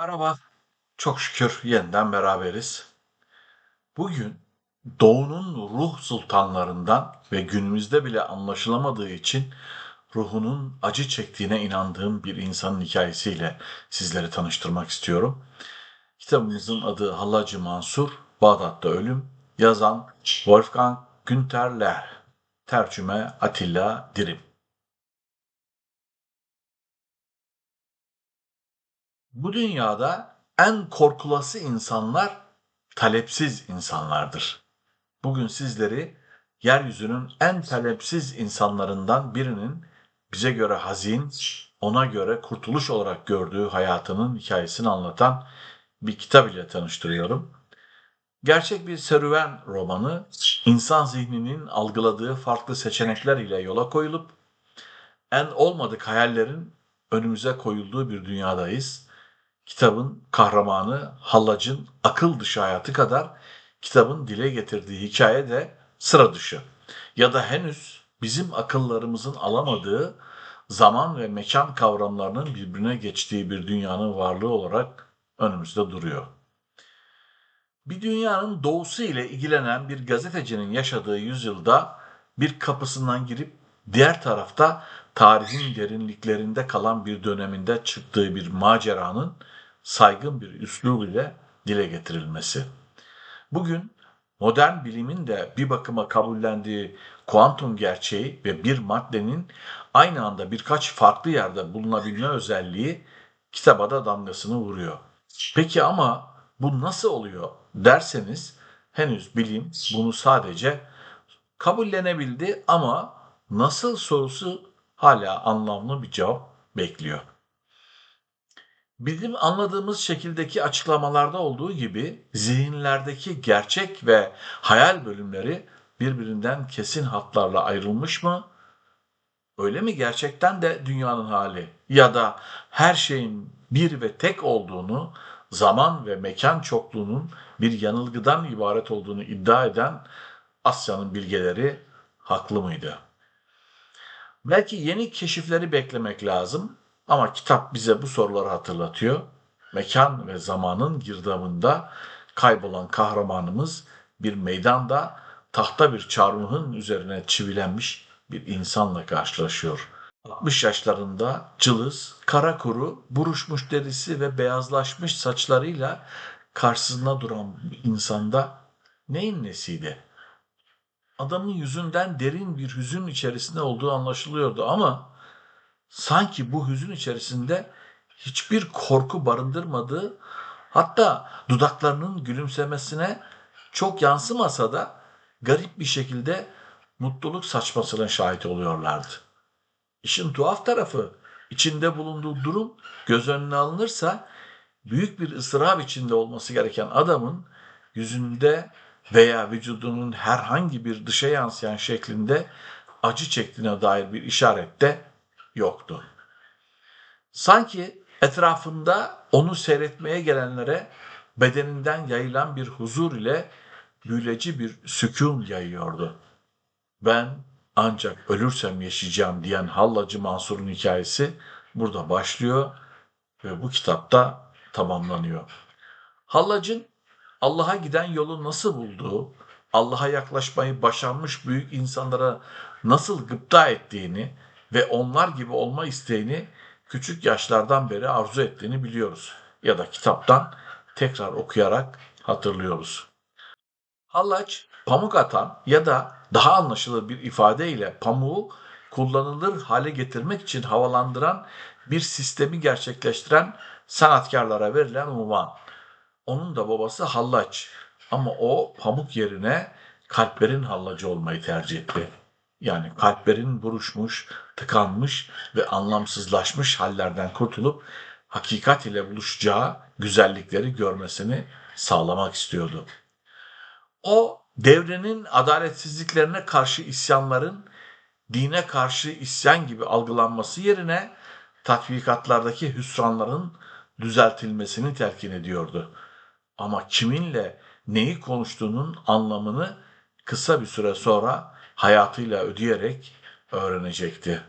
Merhaba, çok şükür yeniden beraberiz. Bugün Doğu'nun ruh sultanlarından ve günümüzde bile anlaşılamadığı için ruhunun acı çektiğine inandığım bir insanın hikayesiyle sizleri tanıştırmak istiyorum. Kitabımızın adı Hallacı Mansur, Bağdat'ta Ölüm, yazan Wolfgang Günter Lehr, tercüme Atilla Dirim. Bu dünyada en korkulası insanlar talepsiz insanlardır. Bugün sizleri yeryüzünün en talepsiz insanlarından birinin bize göre hazin, ona göre kurtuluş olarak gördüğü hayatının hikayesini anlatan bir kitap ile tanıştırıyorum. Gerçek bir serüven romanı, insan zihninin algıladığı farklı seçenekler ile yola koyulup en olmadık hayallerin önümüze koyulduğu bir dünyadayız kitabın kahramanı Hallac'ın akıl dışı hayatı kadar kitabın dile getirdiği hikaye de sıra dışı. Ya da henüz bizim akıllarımızın alamadığı zaman ve mekan kavramlarının birbirine geçtiği bir dünyanın varlığı olarak önümüzde duruyor. Bir dünyanın doğusu ile ilgilenen bir gazetecinin yaşadığı yüzyılda bir kapısından girip diğer tarafta tarihin derinliklerinde kalan bir döneminde çıktığı bir maceranın saygın bir üslub ile dile getirilmesi. Bugün modern bilimin de bir bakıma kabullendiği kuantum gerçeği ve bir maddenin aynı anda birkaç farklı yerde bulunabilme özelliği kitaba da damgasını vuruyor. Peki ama bu nasıl oluyor derseniz henüz bilim bunu sadece kabullenebildi ama nasıl sorusu hala anlamlı bir cevap bekliyor. Bizim anladığımız şekildeki açıklamalarda olduğu gibi zihinlerdeki gerçek ve hayal bölümleri birbirinden kesin hatlarla ayrılmış mı? Öyle mi gerçekten de dünyanın hali ya da her şeyin bir ve tek olduğunu, zaman ve mekan çokluğunun bir yanılgıdan ibaret olduğunu iddia eden Asya'nın bilgeleri haklı mıydı? Belki yeni keşifleri beklemek lazım ama kitap bize bu soruları hatırlatıyor. Mekan ve zamanın girdabında kaybolan kahramanımız bir meydanda tahta bir çarmıhın üzerine çivilenmiş bir insanla karşılaşıyor. 60 yaşlarında cılız, kara kuru, buruşmuş derisi ve beyazlaşmış saçlarıyla karşısında duran bir insanda neyin nesiydi? Adamın yüzünden derin bir hüzün içerisinde olduğu anlaşılıyordu ama sanki bu hüzün içerisinde hiçbir korku barındırmadığı hatta dudaklarının gülümsemesine çok yansımasa da garip bir şekilde mutluluk saçmasına şahit oluyorlardı. İşin tuhaf tarafı içinde bulunduğu durum göz önüne alınırsa büyük bir ıstırap içinde olması gereken adamın yüzünde veya vücudunun herhangi bir dışa yansıyan şeklinde acı çektiğine dair bir işaret de yoktu. Sanki etrafında onu seyretmeye gelenlere bedeninden yayılan bir huzur ile büyüleci bir sükun yayıyordu. Ben ancak ölürsem yaşayacağım diyen Hallacı Mansur'un hikayesi burada başlıyor ve bu kitapta tamamlanıyor. Hallac'ın Allah'a giden yolu nasıl bulduğu, Allah'a yaklaşmayı başarmış büyük insanlara nasıl gıpta ettiğini ve onlar gibi olma isteğini küçük yaşlardan beri arzu ettiğini biliyoruz. Ya da kitaptan tekrar okuyarak hatırlıyoruz. Hallaç, pamuk atan ya da daha anlaşılır bir ifadeyle pamuğu kullanılır hale getirmek için havalandıran bir sistemi gerçekleştiren sanatkarlara verilen unvan. Onun da babası hallaç ama o pamuk yerine kalplerin hallacı olmayı tercih etti. Yani kalplerin buruşmuş, tıkanmış ve anlamsızlaşmış hallerden kurtulup hakikat ile buluşacağı güzellikleri görmesini sağlamak istiyordu. O devrenin adaletsizliklerine karşı isyanların dine karşı isyan gibi algılanması yerine tatbikatlardaki hüsranların düzeltilmesini telkin ediyordu. Ama kiminle neyi konuştuğunun anlamını kısa bir süre sonra hayatıyla ödeyerek öğrenecekti.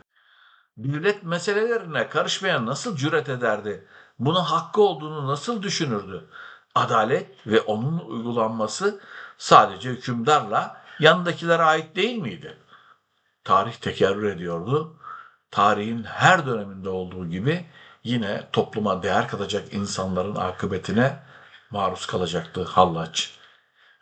Devlet meselelerine karışmaya nasıl cüret ederdi Buna hakkı olduğunu nasıl düşünürdü? Adalet ve onun uygulanması sadece hükümdarla yanındakilere ait değil miydi? Tarih tekerrür ediyordu. Tarihin her döneminde olduğu gibi yine topluma değer katacak insanların akıbetine maruz kalacaktı Hallaç.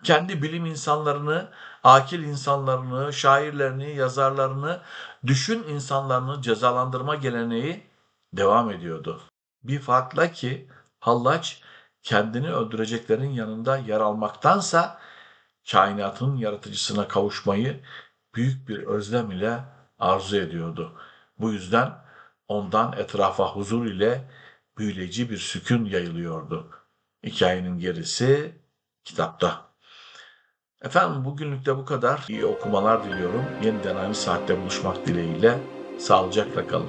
Kendi bilim insanlarını, akil insanlarını, şairlerini, yazarlarını, düşün insanlarını cezalandırma geleneği devam ediyordu. Bir farkla ki Hallaç kendini öldüreceklerin yanında yer almaktansa kainatın yaratıcısına kavuşmayı büyük bir özlem ile arzu ediyordu. Bu yüzden ondan etrafa huzur ile büyüleyici bir sükun yayılıyordu. Hikayenin gerisi kitapta. Efendim bugünlük de bu kadar. İyi okumalar diliyorum. Yeniden aynı saatte buluşmak dileğiyle. Sağlıcakla kalın.